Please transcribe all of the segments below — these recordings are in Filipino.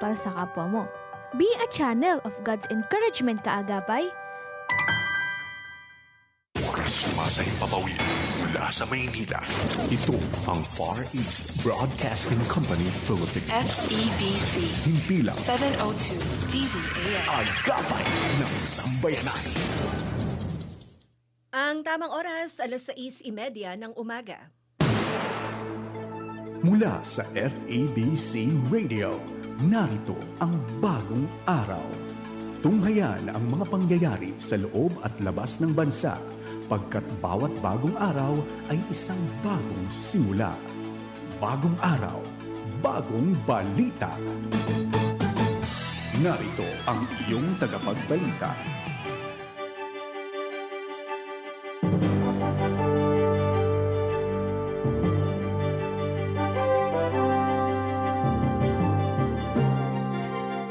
para sa kapwa mo. Be a channel of God's encouragement kaagapay. Sumasahing papawid mula sa Maynila. Ito ang Far East Broadcasting Company Philippines. FEBC Himpilang 702 DZAM. agapay ng sambayanan. Ang tamang oras, alas 6.30 ng umaga. Mula sa FEBC Radio, narito ang bagong araw. Tunghayan ang mga pangyayari sa loob at labas ng bansa pagkat bawat bagong araw ay isang bagong simula. Bagong araw, bagong balita. Narito ang iyong tagapagbalita.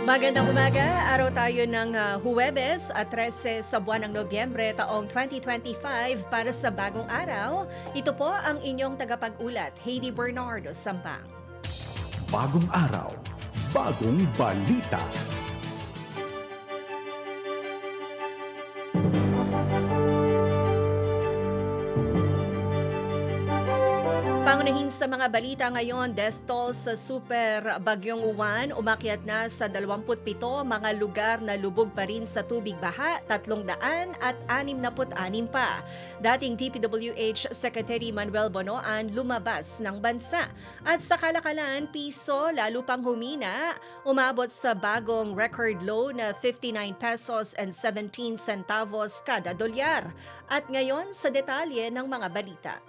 Magandang umaga, araw tayo ng ah, Huwebes at 13 sa buwan ng Nobyembre taong 2025 para sa bagong araw. Ito po ang inyong tagapag-ulat, Heidi Bernardo Sampang. Bagong araw, bagong balita. Pangunahin sa mga balita ngayon, death toll sa super bagyong Juan umakyat na sa 27 mga lugar na lubog pa rin sa tubig baha, 300 at 66 pa. Dating DPWH Secretary Manuel Bonoan lumabas ng bansa. At sa kalakalan, piso lalo pang humina, umabot sa bagong record low na 59 pesos and 17 centavos kada dolyar. At ngayon sa detalye ng mga balita.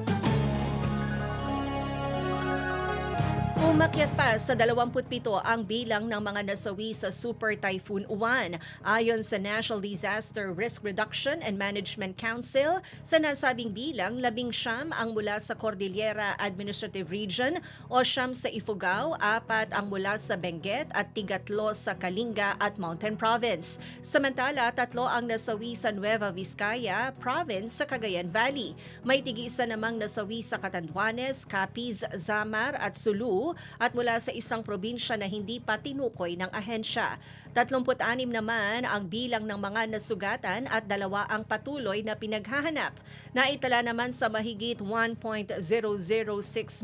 Umakyat pa sa 27 ang bilang ng mga nasawi sa Super Typhoon Uwan. Ayon sa National Disaster Risk Reduction and Management Council, sa nasabing bilang, labing siyam ang mula sa Cordillera Administrative Region o siyam sa Ifugao, apat ang mula sa Benguet at tigatlo sa Kalinga at Mountain Province. Samantala, tatlo ang nasawi sa Nueva Vizcaya Province sa Cagayan Valley. May tig-isa namang nasawi sa Catanduanes, Capiz, Zamar at Sulu at mula sa isang probinsya na hindi pa tinukoy ng ahensya. 36 naman ang bilang ng mga nasugatan at dalawa ang patuloy na pinaghahanap. Naitala naman sa mahigit 1.006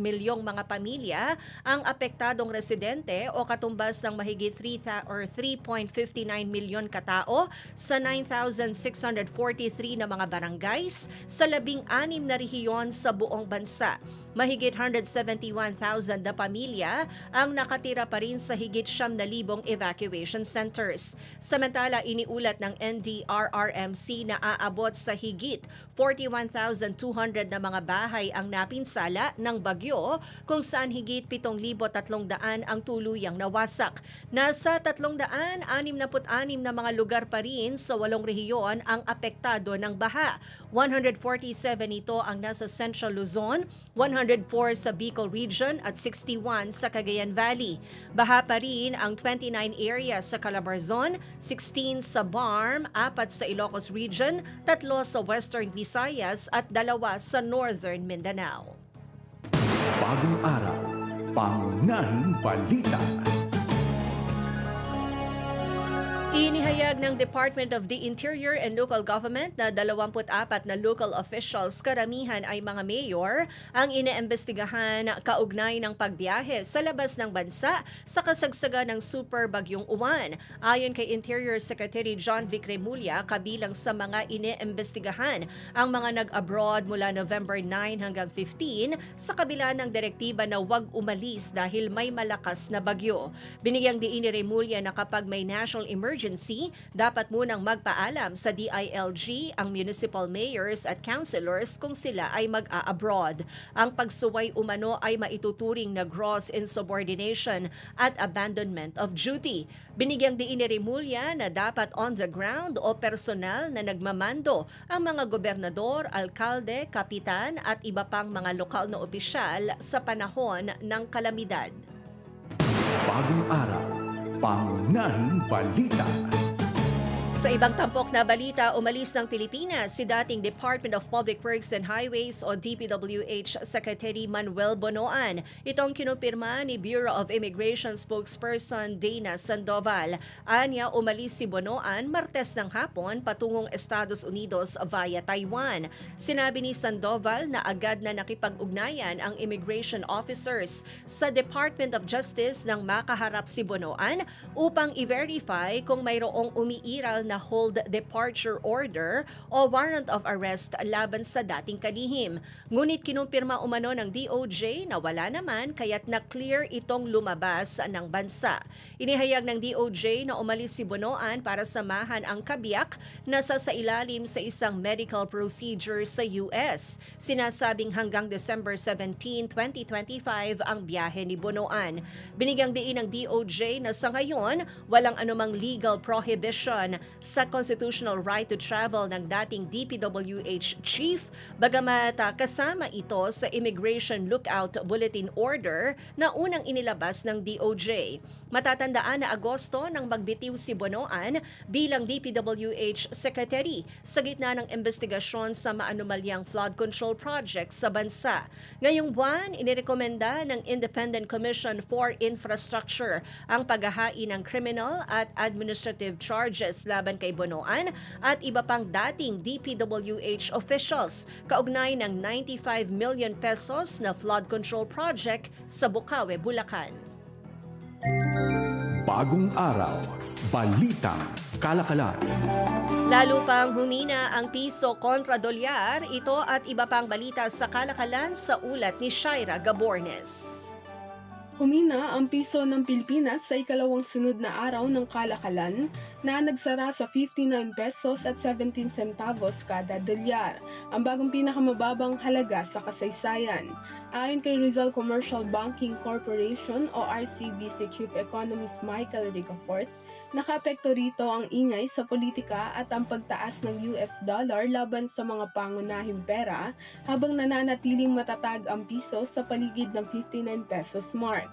milyong mga pamilya ang apektadong residente o katumbas ng mahigit 3 or 3.59 milyon katao sa 9,643 na mga barangays sa labing anim na rehiyon sa buong bansa. Mahigit 171,000 na pamilya ang nakatira pa rin sa higit 7,000 evacuation centers. Samantala, iniulat ng NDRRMC na aabot sa higit 41,200 na mga bahay ang napinsala ng bagyo kung saan higit 7,300 ang tuluyang nawasak. Nasa 366 na mga lugar pa rin sa walong rehiyon ang apektado ng baha. 147 ito ang nasa Central Luzon, 104 sa Bicol Region at 61 sa Cagayan Valley. Baha pa rin ang 29 areas sa Calabarzon, 16 sa Barm, 4 sa Ilocos Region, 3 sa Western Visayas at 2 sa Northern Mindanao. Bagong araw, pangunahing balita. Inihayag ng Department of the Interior and Local Government na 24 na local officials, karamihan ay mga mayor, ang iniimbestigahan kaugnay ng pagbiyahe sa labas ng bansa sa kasagsaga ng super bagyong uwan. Ayon kay Interior Secretary John Vic Remulla, kabilang sa mga iniimbestigahan ang mga nag-abroad mula November 9 hanggang 15 sa kabila ng direktiba na huwag umalis dahil may malakas na bagyo. Binigyang diin ni Remulla na kapag may national emergency, dapat munang magpaalam sa DILG ang municipal mayors at councilors kung sila ay mag-a-abroad. Ang pagsuway umano ay maituturing na gross insubordination at abandonment of duty. Binigyang diin ni Remulla na dapat on the ground o personal na nagmamando ang mga gobernador, alkalde, kapitan at iba pang mga lokal na opisyal sa panahon ng kalamidad. Bagong araw, pangunahing balita. Sa ibang tampok na balita, umalis ng Pilipinas si dating Department of Public Works and Highways o DPWH Secretary Manuel Bonoan. Itong kinumpirma ni Bureau of Immigration spokesperson Dana Sandoval. Anya, umalis si Bonoan Martes ng hapon patungong Estados Unidos via Taiwan. Sinabi ni Sandoval na agad na nakipag-ugnayan ang immigration officers sa Department of Justice nang makaharap si Bonoan upang i-verify kung mayroong umiiral na hold departure order o warrant of arrest laban sa dating kalihim. Ngunit kinumpirma umano ng DOJ na wala naman kaya't na-clear itong lumabas ng bansa. Inihayag ng DOJ na umalis si Bonoan para samahan ang kabiyak na sasailalim sa isang medical procedure sa US. Sinasabing hanggang December 17, 2025 ang biyahe ni Bonoan. Binigyang diin ng DOJ na sa ngayon walang anumang legal prohibition sa constitutional right to travel ng dating DPWH chief bagamat ah, kasama ito sa Immigration Lookout Bulletin Order na unang inilabas ng DOJ. Matatandaan na Agosto nang magbitiw si Bonoan bilang DPWH Secretary sa gitna ng investigasyon sa maanumalyang flood control project sa bansa. Ngayong buwan, inirekomenda ng Independent Commission for Infrastructure ang paghahain ng criminal at administrative charges laban kay Bonoan at iba pang dating DPWH officials kaugnay ng 95 million pesos na flood control project sa Bukawe, Bulacan. Bagong araw, balitang kalakalan. Lalo pang humina ang piso kontra dolyar, ito at iba pang balita sa kalakalan sa ulat ni Shaira Gabornes. Humina ang piso ng Pilipinas sa ikalawang sunod na araw ng kalakalan na nagsara sa 59 pesos at 17 centavos kada dolyar, ang bagong pinakamababang halaga sa kasaysayan. Ayon kay Rizal Commercial Banking Corporation o RCBC Chief Economist Michael Ricafort, Nakapekto rito ang ingay sa politika at ang pagtaas ng US dollar laban sa mga pangunahing pera habang nananatiling matatag ang piso sa paligid ng 59 pesos mark.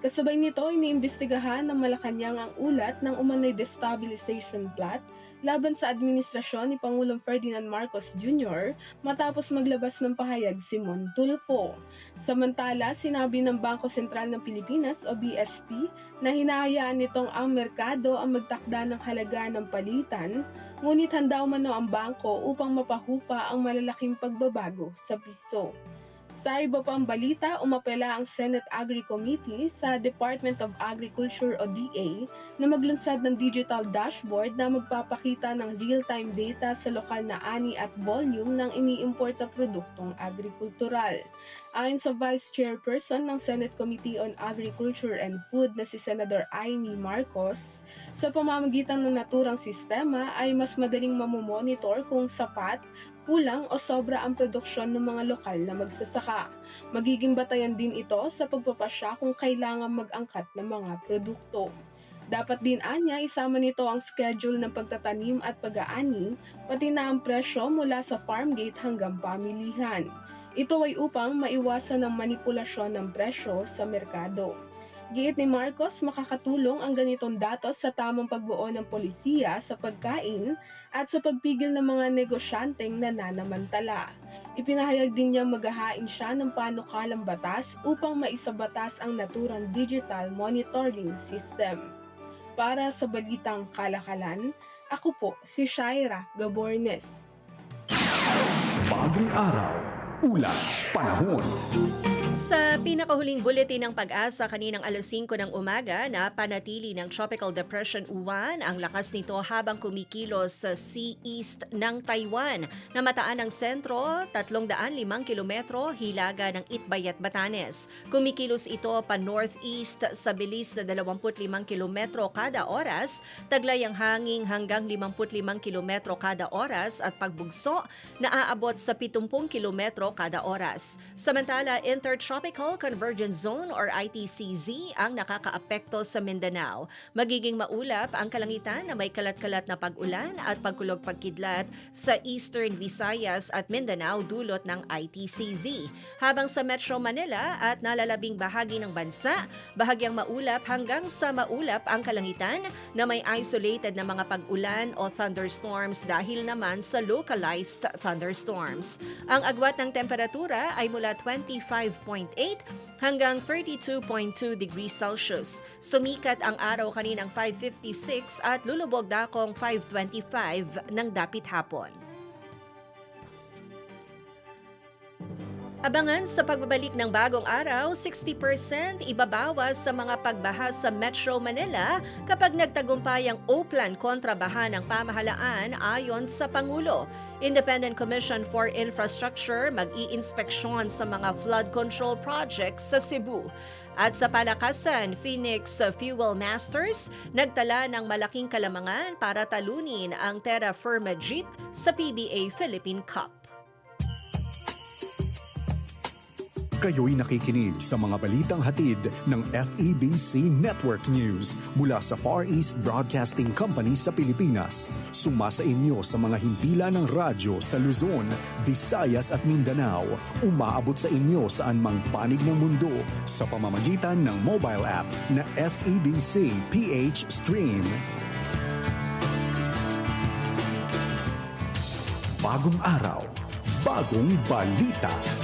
Kasabay nito, iniimbestigahan ng Malacanang ang ulat ng umano'y destabilization plot laban sa administrasyon ni Pangulong Ferdinand Marcos Jr. matapos maglabas ng pahayag si Mon Tulfo. Samantala, sinabi ng Bangko Sentral ng Pilipinas o BSP na hinahayaan nitong ang merkado ang magtakda ng halaga ng palitan, ngunit handa umano ang bangko upang mapahupa ang malalaking pagbabago sa piso. Sa iba pang balita, umapela ang Senate Agri Committee sa Department of Agriculture o DA na maglunsad ng digital dashboard na magpapakita ng real-time data sa lokal na ani at volume ng iniimport na produktong agrikultural. Ayon sa Vice Chairperson ng Senate Committee on Agriculture and Food na si Senator Amy Marcos, sa pamamagitan ng naturang sistema ay mas madaling mamomonitor kung sapat, kulang o sobra ang produksyon ng mga lokal na magsasaka. Magiging batayan din ito sa pagpapasya kung kailangan mag-angkat ng mga produkto. Dapat din anya isama nito ang schedule ng pagtatanim at pag-aani, pati na ang presyo mula sa farm gate hanggang pamilihan. Ito ay upang maiwasan ang manipulasyon ng presyo sa merkado. Giit ni Marcos, makakatulong ang ganitong datos sa tamang pagbuo ng polisiya sa pagkain at sa pagpigil ng mga negosyanteng nananamantala. Ipinahayag din niya maghahain siya ng panukalang batas upang maisabatas ang naturang digital monitoring system. Para sa Balitang Kalakalan, ako po si Shaira Gabornes. Bagong araw, ulat, panahon. Sa pinakahuling bulletin ng pag-asa kaninang alas 5 ng umaga na panatili ng Tropical Depression Uwan ang lakas nito habang kumikilos sa sea east ng Taiwan na mataan ng sentro 305 kilometro hilaga ng Itbayat, Batanes. Kumikilos ito pa northeast sa bilis na 25 kilometro kada oras, taglay ang hangin hanggang 55 kilometro kada oras at pagbugso na aabot sa 70 kilometro kada oras. Samantala, inter Intertropical Convergence Zone or ITCZ ang nakakaapekto sa Mindanao. Magiging maulap ang kalangitan na may kalat-kalat na pag-ulan at pagkulog-pagkidlat sa Eastern Visayas at Mindanao dulot ng ITCZ. Habang sa Metro Manila at nalalabing bahagi ng bansa, bahagyang maulap hanggang sa maulap ang kalangitan na may isolated na mga pag-ulan o thunderstorms dahil naman sa localized thunderstorms. Ang agwat ng temperatura ay mula 25.8 hanggang 32.2 degrees Celsius. Sumikat ang araw kaninang 5.56 at lulubog dakong 5.25 ng dapit hapon. Abangan sa pagbabalik ng bagong araw, 60% ibabawas sa mga pagbaha sa Metro Manila kapag nagtagumpay ang O-Plan kontra baha ng pamahalaan ayon sa Pangulo. Independent Commission for Infrastructure mag-i-inspeksyon sa mga flood control projects sa Cebu. At sa palakasan, Phoenix Fuel Masters nagtala ng malaking kalamangan para talunin ang Terra Firma Jeep sa PBA Philippine Cup. Kayo'y nakikinig sa mga balitang hatid ng FEBC Network News mula sa Far East Broadcasting Company sa Pilipinas. Sumasa inyo sa mga himpilan ng radyo sa Luzon, Visayas at Mindanao. Umaabot sa inyo saan mang panig ng mundo sa pamamagitan ng mobile app na FEBC PH Stream. Bagong araw, bagong balita.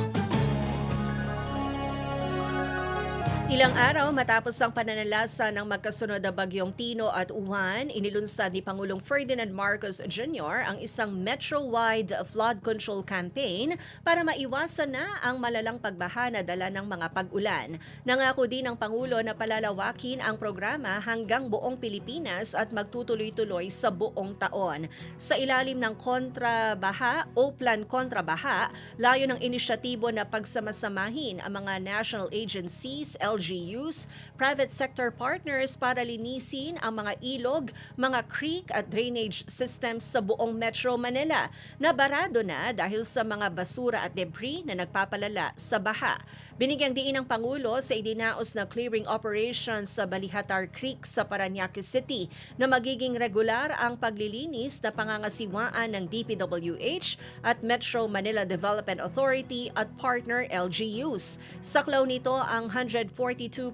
Ilang araw matapos ang pananalasa ng magkasunod na bagyong Tino at Uwan, inilunsad ni Pangulong Ferdinand Marcos Jr. ang isang metro-wide flood control campaign para maiwasan na ang malalang pagbaha na dala ng mga pag-ulan. Nangako din ng Pangulo na palalawakin ang programa hanggang buong Pilipinas at magtutuloy-tuloy sa buong taon. Sa ilalim ng kontrabaha o plan kontrabaha, layo ng inisyatibo na pagsamasamahin ang mga national agencies, LGUs, private sector partners para linisin ang mga ilog, mga creek at drainage systems sa buong Metro Manila na barado na dahil sa mga basura at debris na nagpapalala sa baha. Binigyang diin ng Pangulo sa idinaos na clearing operation sa Balihatar Creek sa Paranaque City na magiging regular ang paglilinis na pangangasiwaan ng DPWH at Metro Manila Development Authority at partner LGUs. Saklaw nito ang 142.4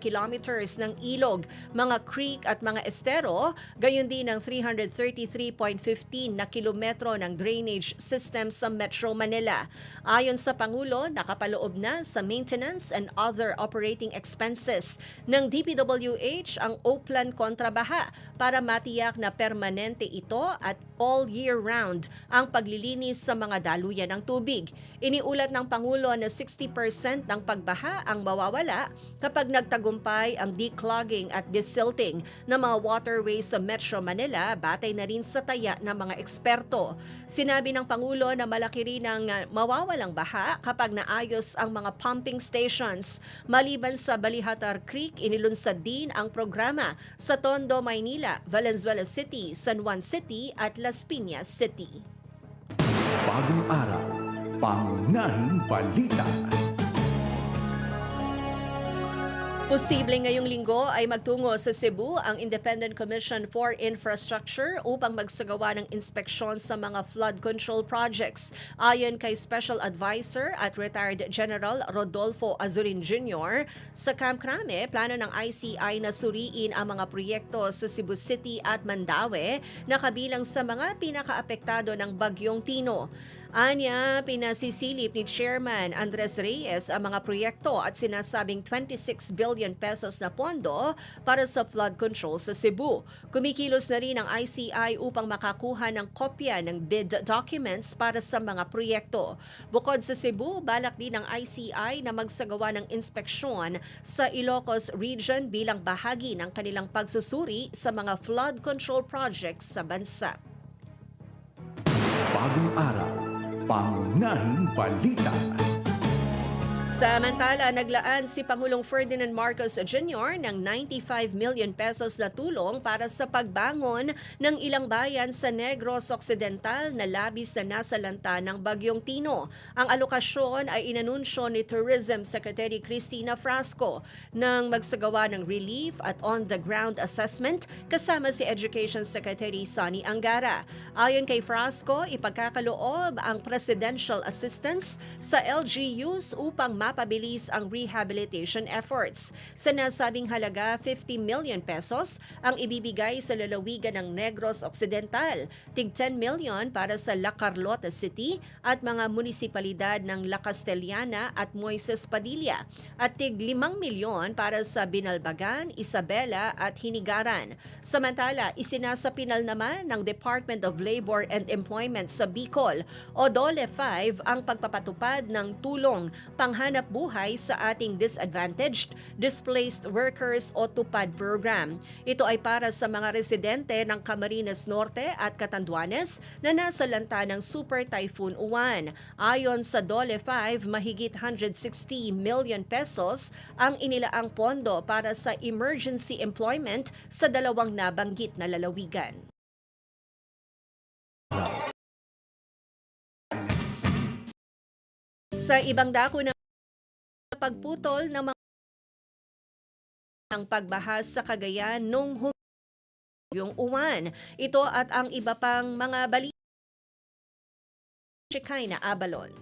kilometers ng ilog, mga creek at mga estero, gayon din ang 333.15 na kilometro ng drainage system sa Metro Manila. Ayon sa Pangulo, nakapaloob na sa maintenance and other operating expenses ng DPWH ang O-Plan kontrabaha para matiyak na permanente ito at all year round ang paglilinis sa mga daluyan ng tubig. Iniulat ng Pangulo na 60% ng pagbaha ang mawawala kapag nagtagumpay ang declogging at desilting ng mga waterways sa Metro Manila batay na rin sa taya ng mga eksperto. Sinabi ng Pangulo na malaki rin ang uh, mawawalang baha kapag naayos ang mga pumping stations. Maliban sa Balihatar Creek, inilunsad din ang programa sa Tondo, Maynila, Valenzuela City, San Juan City at Las Piñas City. Bagong araw, pangunahing balita. Posible ngayong linggo ay magtungo sa Cebu ang Independent Commission for Infrastructure upang magsagawa ng inspeksyon sa mga flood control projects. Ayon kay Special Advisor at Retired General Rodolfo Azurin Jr., sa Camp Crame, plano ng ICI na suriin ang mga proyekto sa Cebu City at Mandaue na kabilang sa mga pinakaapektado ng Bagyong Tino. Anya, pinasisilip ni Chairman Andres Reyes ang mga proyekto at sinasabing 26 billion pesos na pondo para sa flood control sa Cebu. Kumikilos na rin ang ICI upang makakuha ng kopya ng bid documents para sa mga proyekto. Bukod sa Cebu, balak din ng ICI na magsagawa ng inspeksyon sa Ilocos Region bilang bahagi ng kanilang pagsusuri sa mga flood control projects sa bansa. Bagong araw, pangunahing balita. Samantala, naglaan si Pangulong Ferdinand Marcos Jr. ng 95 million pesos na tulong para sa pagbangon ng ilang bayan sa Negros Occidental na labis na nasalanta ng Bagyong Tino. Ang alokasyon ay inanunsyo ni Tourism Secretary Cristina Frasco nang magsagawa ng relief at on-the-ground assessment kasama si Education Secretary Sonny Angara. Ayon kay Frasco, ipagkakaloob ang presidential assistance sa LGUs upang mapabilis ang rehabilitation efforts. Sa nasabing halaga, 50 million pesos ang ibibigay sa lalawigan ng Negros Occidental, tig 10 million para sa La Carlota City at mga munisipalidad ng La Castellana at Moises Padilla, at tig 5 milyon para sa Binalbagan, Isabela at Hinigaran. Samantala, isinasapinal naman ng Department of Labor and Employment sa Bicol o DOLE 5 ang pagpapatupad ng tulong panghanap buhay sa ating disadvantaged displaced workers o TUPAD program. Ito ay para sa mga residente ng Camarines Norte at Catanduanes na nasa lanta ng Super Typhoon Uwan. Ayon sa DOLE 5, mahigit 160 million pesos ang inilaang pondo para sa emergency employment sa dalawang nabanggit na lalawigan. Sa ibang dako ng pagputol ng mga ng pagbahas sa Cagayan nung hum- yung uwan. Ito at ang iba pang mga balita. Chikaina Abalon.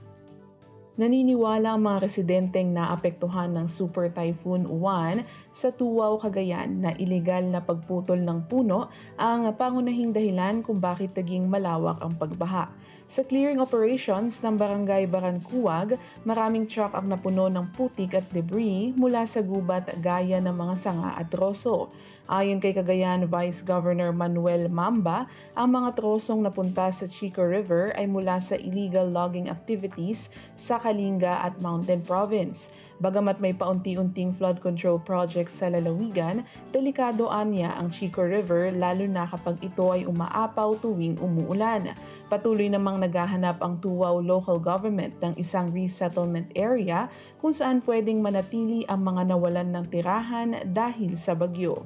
Naniniwala ang mga residenteng naapektuhan ng Super Typhoon Uwan sa Tuwaw, Cagayan na ilegal na pagputol ng puno ang pangunahing dahilan kung bakit naging malawak ang pagbaha. Sa clearing operations ng Barangay Barancuwag, maraming truck ang napuno ng putik at debris mula sa gubat gaya ng mga sanga at troso. Ayon kay Cagayan Vice Governor Manuel Mamba, ang mga trosong napunta sa Chico River ay mula sa illegal logging activities sa Kalinga at Mountain Province. Bagamat may paunti-unting flood control projects sa lalawigan, delikado anya ang Chico River lalo na kapag ito ay umaapaw tuwing umuulan. Patuloy namang naghahanap ang Tuwaw local government ng isang resettlement area kung saan pwedeng manatili ang mga nawalan ng tirahan dahil sa bagyo.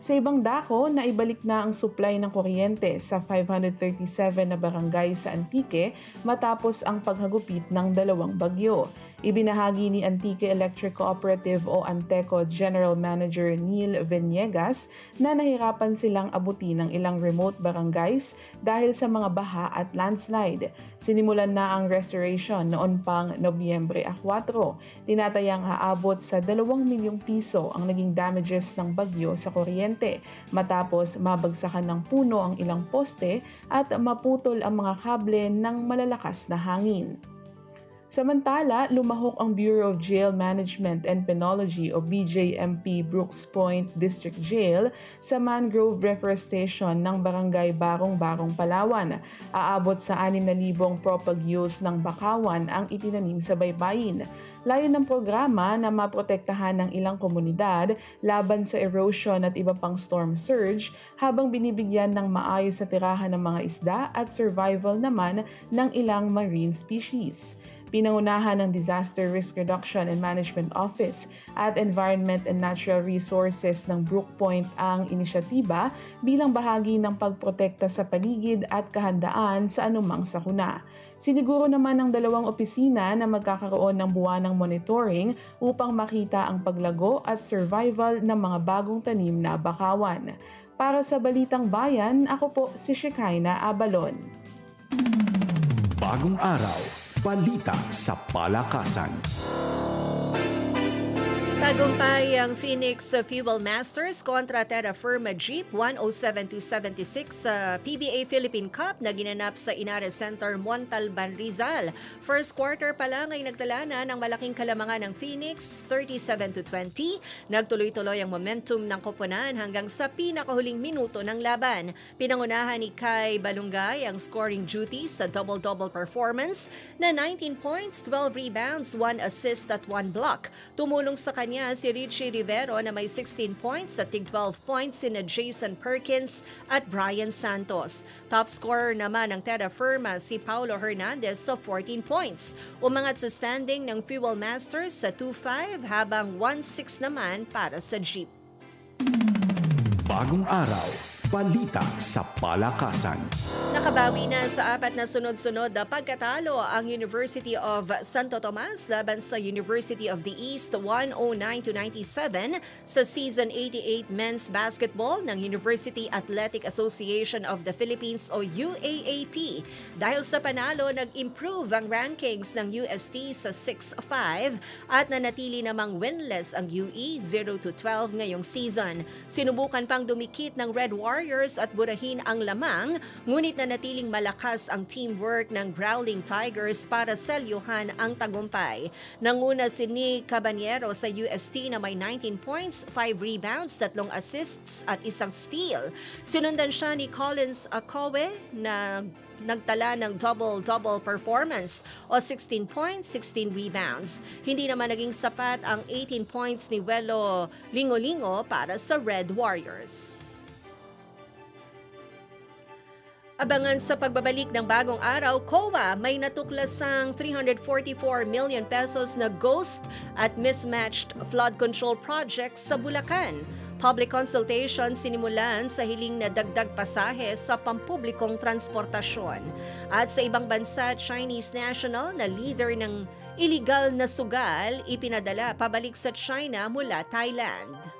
Sa ibang dako, naibalik na ang supply ng kuryente sa 537 na barangay sa Antique matapos ang paghagupit ng dalawang bagyo. Ibinahagi ni Antique Electric Cooperative o Anteco General Manager Neil Venegas na nahirapan silang abutin ng ilang remote barangays dahil sa mga baha at landslide. Sinimulan na ang restoration noon pang Nobyembre 4. Tinatayang aabot sa 2 milyong piso ang naging damages ng bagyo sa kuryente matapos mabagsakan ng puno ang ilang poste at maputol ang mga kable ng malalakas na hangin. Samantala, lumahok ang Bureau of Jail Management and Penology o BJMP Brooks Point District Jail sa mangrove reforestation ng Barangay Barong-Barong, Palawan. Aabot sa 6,000 propagules ng bakawan ang itinanim sa baybayin. Layon ng programa na maprotektahan ng ilang komunidad laban sa erosion at iba pang storm surge habang binibigyan ng maayos sa tirahan ng mga isda at survival naman ng ilang marine species. Pinangunahan ng Disaster Risk Reduction and Management Office at Environment and Natural Resources ng Brookpoint ang inisyatiba bilang bahagi ng pagprotekta sa paligid at kahandaan sa anumang sakuna. Siniguro naman ng dalawang opisina na magkakaroon ng buwanang monitoring upang makita ang paglago at survival ng mga bagong tanim na bakawan. Para sa Balitang Bayan, ako po si Shekinah Abalon. Bagong araw, balita sa palakasan. Tagumpay ang Phoenix Fuel Masters kontra Terra Firma Jeep 107-76 sa PBA Philippine Cup na ginanap sa Inares Center, Montalban, Rizal. First quarter pa lang ay nagtala na ng malaking kalamangan ng Phoenix 37-20. Nagtuloy-tuloy ang momentum ng koponan hanggang sa pinakahuling minuto ng laban. Pinangunahan ni Kai Balungay ang scoring duties sa double-double performance na 19 points, 12 rebounds, 1 assist at 1 block. Tumulong sa kanya niya si Richie Rivero na may 16 points at tig 12 points sina Jason Perkins at Brian Santos. Top scorer naman ng Terra Firma si Paulo Hernandez sa 14 points. Umangat sa standing ng Fuel Masters sa 2-5 habang 1-6 naman para sa Jeep. Bagong araw, balita sa palakasan. Nakabawi na sa apat na sunod-sunod na pagkatalo ang University of Santo Tomas laban sa University of the East 109-97 sa Season 88 Men's Basketball ng University Athletic Association of the Philippines o UAAP. Dahil sa panalo, nag-improve ang rankings ng UST sa 6-5 at nanatili namang winless ang UE 0-12 ngayong season. Sinubukan pang dumikit ng Red Warriors at burahin ang lamang, ngunit nanatiling malakas ang teamwork ng Growling Tigers para selyuhan ang tagumpay. Nanguna si Nick Cabanyero sa UST na may 19 points, 5 rebounds, 3 assists at isang steal. Sinundan siya ni Collins Akowe na nagtala ng double-double performance o 16 points, 16 rebounds. Hindi naman naging sapat ang 18 points ni Welo Lingolingo para sa Red Warriors. Abangan sa pagbabalik ng bagong araw, COA may natuklasang 344 million pesos na ghost at mismatched flood control projects sa Bulacan. Public consultation sinimulan sa hiling na dagdag pasahe sa pampublikong transportasyon. At sa ibang bansa, Chinese national na leader ng illegal na sugal ipinadala pabalik sa China mula Thailand.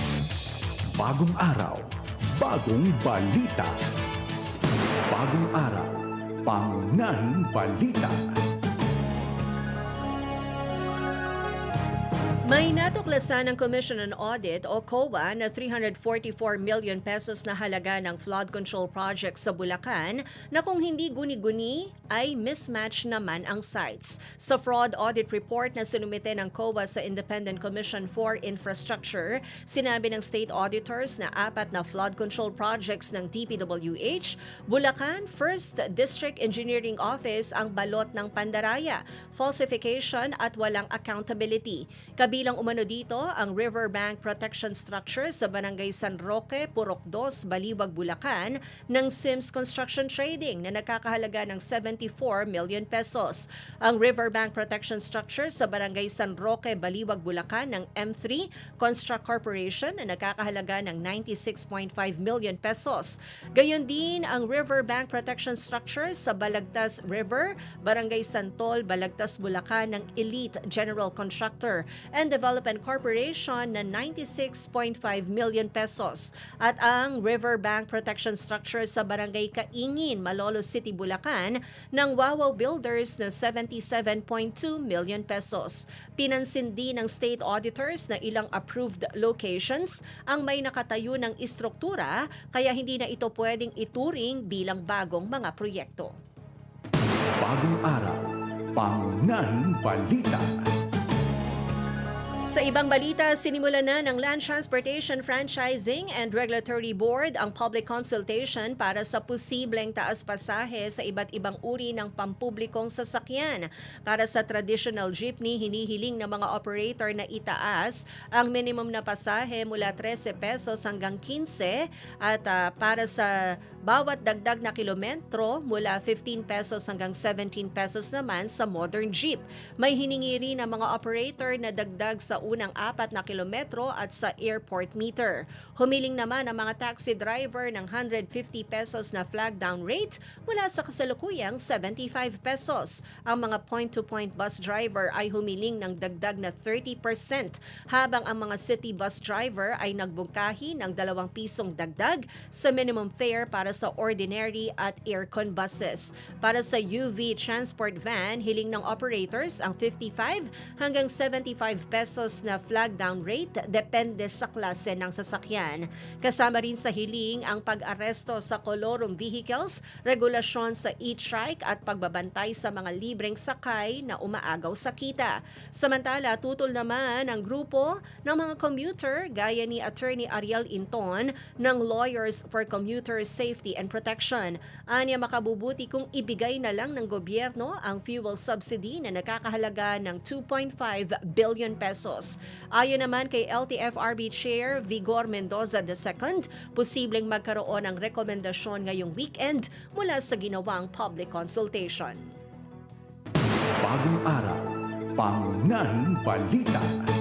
Bagong araw, bagong balita. Bagong araw, pangunahing balita. May natuklasan ng Commission on Audit o COA na 344 million pesos na halaga ng flood control project sa Bulacan na kung hindi guni-guni ay mismatch naman ang sites. Sa fraud audit report na sinumite ng COA sa Independent Commission for Infrastructure, sinabi ng state auditors na apat na flood control projects ng DPWH, Bulacan First District Engineering Office ang balot ng pandaraya, falsification at walang accountability. Kabilang umano dito ang Riverbank Protection Structure sa Barangay San Roque, Purok 2, Baliwag, Bulacan ng Sims Construction Trading na nakakahalaga ng 74 million pesos. Ang Riverbank Protection Structure sa Barangay San Roque, Baliwag, Bulacan ng M3 Construct Corporation na nakakahalaga ng 96.5 million pesos. Gayon din ang Riverbank Protection Structure sa Balagtas River, Barangay Santol, Balagtas, Bulacan ng Elite General Contractor and Development Corporation na 96.5 million pesos at ang Riverbank Protection Structure sa Barangay Kaingin, Malolo City, Bulacan ng Wawaw Builders na 77.2 million pesos. Pinansin din ng state auditors na ilang approved locations ang may nakatayo ng istruktura kaya hindi na ito pwedeng ituring bilang bagong mga proyekto. Bagong araw, pangunahing balita. Sa ibang balita, sinimulan na ng Land Transportation Franchising and Regulatory Board ang public consultation para sa posibleng taas pasahe sa iba't ibang uri ng pampublikong sasakyan. Para sa traditional jeepney, hinihiling ng mga operator na itaas ang minimum na pasahe mula 13 pesos hanggang 15 at ah, para sa bawat dagdag na kilometro mula 15 pesos hanggang 17 pesos naman sa modern jeep. May hiningi rin ng mga operator na dagdag sa unang apat na kilometro at sa airport meter. Humiling naman ang mga taxi driver ng 150 pesos na flag down rate mula sa kasalukuyang 75 pesos. Ang mga point-to-point bus driver ay humiling ng dagdag na 30% habang ang mga city bus driver ay nagbungkahi ng 2 pisong dagdag sa minimum fare para para sa ordinary at aircon buses. Para sa UV transport van, hiling ng operators ang 55 hanggang 75 pesos na flag down rate depende sa klase ng sasakyan. Kasama rin sa hiling ang pag-aresto sa colorum vehicles, regulasyon sa e-trike at pagbabantay sa mga libreng sakay na umaagaw sa kita. Samantala, tutol naman ang grupo ng mga commuter gaya ni Attorney Ariel Inton ng Lawyers for Commuter Safety and Protection. Anya makabubuti kung ibigay na lang ng gobyerno ang fuel subsidy na nakakahalaga ng 2.5 billion pesos. Ayon naman kay LTFRB Chair Vigor Mendoza II, posibleng magkaroon ng rekomendasyon ngayong weekend mula sa ginawang public consultation. Bagong araw, pangunahing balita.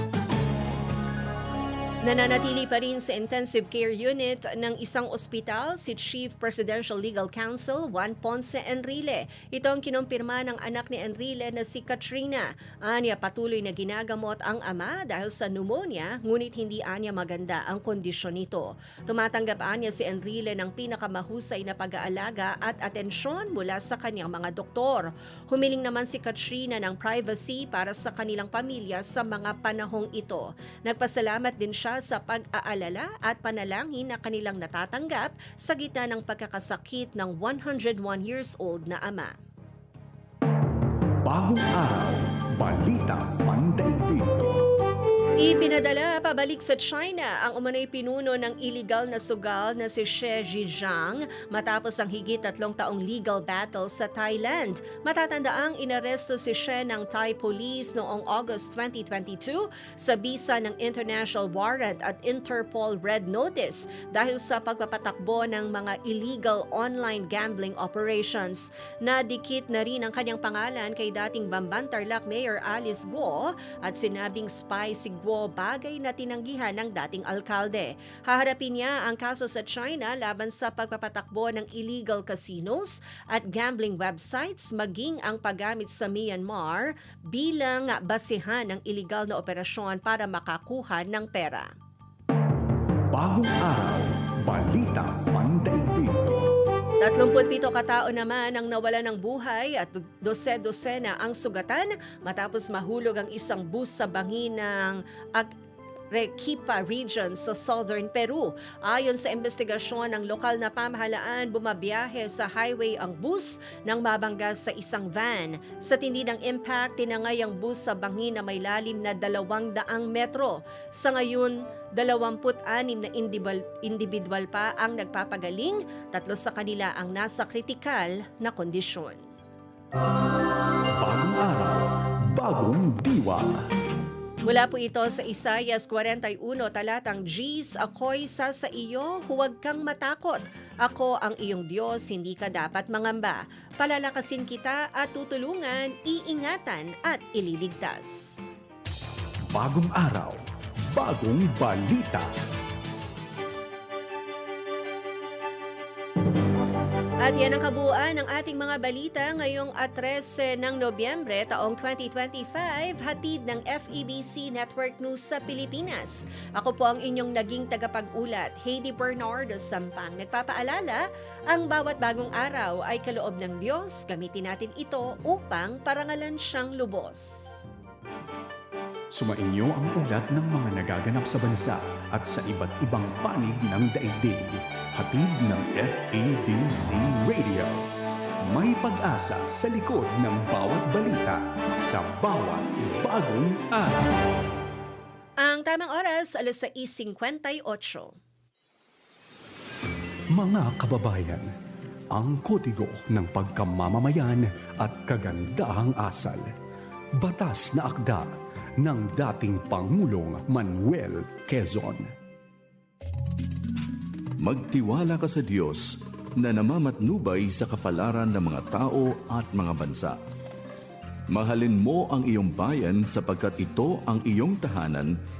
Nananatili pa rin sa intensive care unit ng isang ospital si Chief Presidential Legal Counsel Juan Ponce Enrile. Ito ang kinumpirma ng anak ni Enrile na si Katrina. Anya patuloy na ginagamot ang ama dahil sa pneumonia, ngunit hindi anya maganda ang kondisyon nito. Tumatanggap anya si Enrile ng pinakamahusay na pag-aalaga at atensyon mula sa kanyang mga doktor. Humiling naman si Katrina ng privacy para sa kanilang pamilya sa mga panahong ito. Nagpasalamat din siya sa pag-aalala at panalangin na kanilang natatanggap sa gitna ng pagkakasakit ng 101 years old na ama. Bagong araw, balita pandaigdig. Ipinadala pabalik sa China ang umano'y pinuno ng iligal na sugal na si She Zhijiang matapos ang higit tatlong taong legal battle sa Thailand. Matatandaang inaresto si She ng Thai Police noong August 2022 sa bisa ng International Warrant at Interpol Red Notice dahil sa pagpapatakbo ng mga illegal online gambling operations. Nadikit na rin ang kanyang pangalan kay dating Bamban Tarlac Mayor Alice Guo at sinabing spy si Guo bagay na tinanggihan ng dating alkalde. Haharapin niya ang kaso sa China laban sa pagpapatakbo ng illegal casinos at gambling websites maging ang paggamit sa Myanmar bilang basihan ng illegal na operasyon para makakuha ng pera. Bagong araw, balita pandaigdig. 37 katao naman ang nawala ng buhay at dose-dosena ang sugatan matapos mahulog ang isang bus sa bangin ng Ag- Arequipa region sa southern Peru. Ayon sa investigasyon ng lokal na pamahalaan, bumabiyahe sa highway ang bus nang mabangga sa isang van. Sa tindi ng impact, tinangay ang bus sa bangin na may lalim na 200 metro. Sa ngayon, 26 na individual, pa ang nagpapagaling, tatlo sa kanila ang nasa kritikal na kondisyon. Bagong araw, bagong diwa. Mula po ito sa Isayas 41 talatang Gs, ako'y sa sa iyo, huwag kang matakot. Ako ang iyong Diyos, hindi ka dapat mangamba. Palalakasin kita at tutulungan, iingatan at ililigtas. Bagong araw, bagong balita. At yan ang kabuuan ng ating mga balita ngayong 13 ng Nobyembre taong 2025, hatid ng FEBC Network News sa Pilipinas. Ako po ang inyong naging tagapag-ulat, Heidi Bernardo Sampang. Nagpapaalala, ang bawat bagong araw ay kaloob ng Diyos. Gamitin natin ito upang parangalan siyang lubos. Sumainyo ang ulat ng mga nagaganap sa bansa at sa iba't ibang panig ng daigdig. Hatid ng FABC Radio. May pag-asa sa likod ng bawat balita sa bawat bagong araw. Ang tamang oras, alas 6.58. Mga kababayan, ang kodigo ng pagkamamamayan at kagandahang asal. Batas na akda ng dating Pangulong Manuel Quezon. Magtiwala ka sa Diyos na namamatnubay sa kapalaran ng mga tao at mga bansa. Mahalin mo ang iyong bayan sapagkat ito ang iyong tahanan